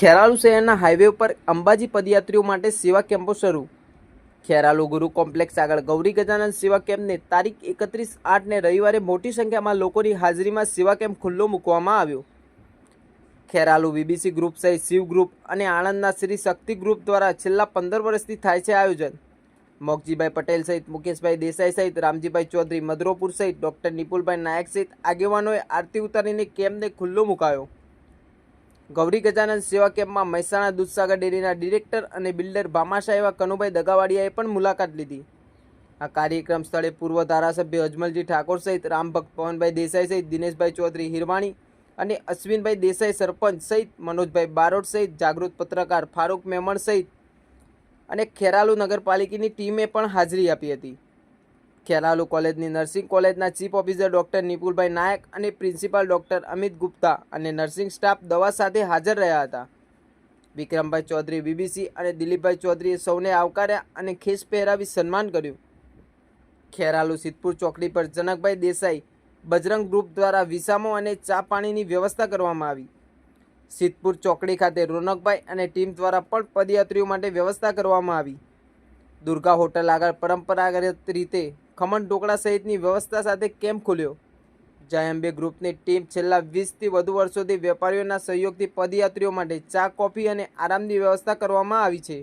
ખેરાલુ શહેરના હાઈવે ઉપર અંબાજી પદયાત્રીઓ માટે સેવા કેમ્પો શરૂ. ખેરાલુ ગુરુ કોમ્પ્લેક્સ આગળ ગૌરી ગજાનંદ સેવા કેમ્પને તારીખ એકત્રીસ આઠને રવિવારે મોટી સંખ્યામાં લોકોની હાજરીમાં સેવા કેમ્પ ખુલ્લો મૂકવામાં આવ્યો. ખેરાલુ બીબીસી ગ્રુપ સહિત શિવ ગ્રુપ અને આણંદના શ્રી શક્તિ ગ્રુપ દ્વારા છેલ્લા પંદર વર્ષથી થાય છે આયોજન. મોગજીભાઈ પટેલ સહિત મુકેશભાઈ દેસાઈ સહિત રામજીભાઈ ચૌધરી, મધરોપુર સહિત ડૉક્ટર નિપુલભાઈ નાયક સહિત આગેવાનોએ આરતી ઉતારીને કેમ્પને ખુલ્લો મુકાયો. ગૌરી ગજાનંદ સેવા કેમ્પમાં મહેસાણા દૂધસાગર ડેરીના ડિરેક્ટર અને બિલ્ડર ભામાશા એવા કનુભાઈ દગાવાડિયાએ પણ મુલાકાત લીધી. આ કાર્યક્રમ સ્થળે પૂર્વ ધારાસભ્ય અજમલજી ઠાકોર સહિત રામભક્ત પવનભાઈ દેસાઈ સહિત દિનેશભાઈ ચૌધરી હિરવાણી અને અશ્વિનભાઈ દેસાઈ સરપંચ સહિત મનોજભાઈ બારોટ સહિત જાગૃત પત્રકાર ફારૂક મેમણ સહિત અને ખેરાલુ નગરપાલિકાની ટીમે પણ હાજરી આપી હતી. ખેરાલુ કોલેજની નર્સિંગ કોલેજના chief officer doctor Nipulbhai Nayak અને પ્રિન્સિપાલ ડૉક્ટર અમિત ગુપ્તા અને નર્સિંગ સ્ટાફ દવા સાથે હાજર રહ્યા હતા. વિક્રમભાઈ ચૌધરી, બીબીસી અને દિલીપભાઈ ચૌધરીએ સૌને આવકાર્યા અને ખેસ પહેરાવી સન્માન કર્યું. ખેરાલુ સિદ્ધપુર ચોકડી પર જનકભાઈ દેસાઈ બજરંગ ગ્રુપ દ્વારા વિસામો અને ચા પાણીની વ્યવસ્થા કરવામાં આવી. સિદ્ધપુર ચોકડી ખાતે રોનકભાઈ અને ટીમ દ્વારા પણ પદયાત્રીઓ માટે વ્યવસ્થા કરવામાં આવી. દુર્ગા હોટલ આગળ પરંપરાગત રીતે ખમણ ઢોકળા સહિતની વ્યવસ્થા સાથે કેમ્પ ખુલ્યો? જયંબે ગ્રુપની ટીમ છેલ્લા વીસથી વધુ વર્ષોથી વેપારીઓના સહયોગથી પદયાત્રીઓ માટે ચા, કોફી અને આરામની વ્યવસ્થા કરવામાં આવી છે.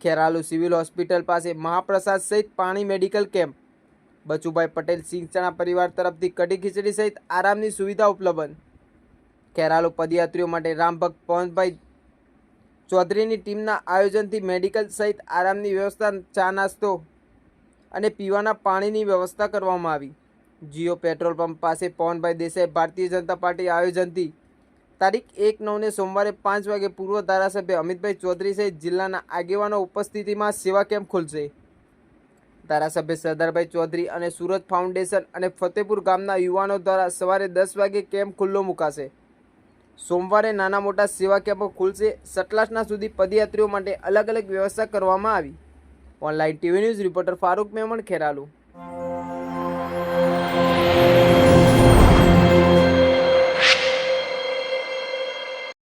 ખેરાલુ સિવિલ હોસ્પિટલ પાસે મહાપ્રસાદ સહિત પાણી મેડિકલ કેમ્પ. બચુભાઈ પટેલ સિંચણા પરિવાર તરફથી કઢી ખીચડી સહિત આરામની સુવિધા ઉપલબ્ધ. ખેરાલુ પદયાત્રીઓ માટે રામભક્ત પવનભાઈ ચૌધરીની ટીમના આયોજનથી મેડિકલ સહિત આરામની વ્યવસ્થા, ચા નાસ્તો અને પીવાના પાણીની વ્યવસ્થા કરવામાં આવી. જીઓ પેટ્રોલ પંપ પાસે પવનભાઈ દેસાઈ ભારતીય જનતા પાર્ટી આયોજનથી તારીખ એક નવને સોમવારે પાંચ વાગે પૂર્વ ધારાસભ્ય અમિતભાઈ ચૌધરી સહિત જિલ્લાના આગેવાનો ઉપસ્થિતિમાં સેવા કેમ્પ ખુલશે. ધારાસભ્ય સરદારભાઈ ચૌધરી અને સુરત ફાઉન્ડેશન અને ફતેપુર ગામના યુવાનો દ્વારા સવારે દસ વાગે કેમ્પ ખુલ્લો મુકાશે. સોમવારે નાના મોટા સેવા કેમ્પો ખુલશે. સટલાસના સુધી પદયાત્રીઓ માટે અલગ અલગ વ્યવસ્થા કરવામાં આવી. Online TV news reporter Farooq Memon Kheralu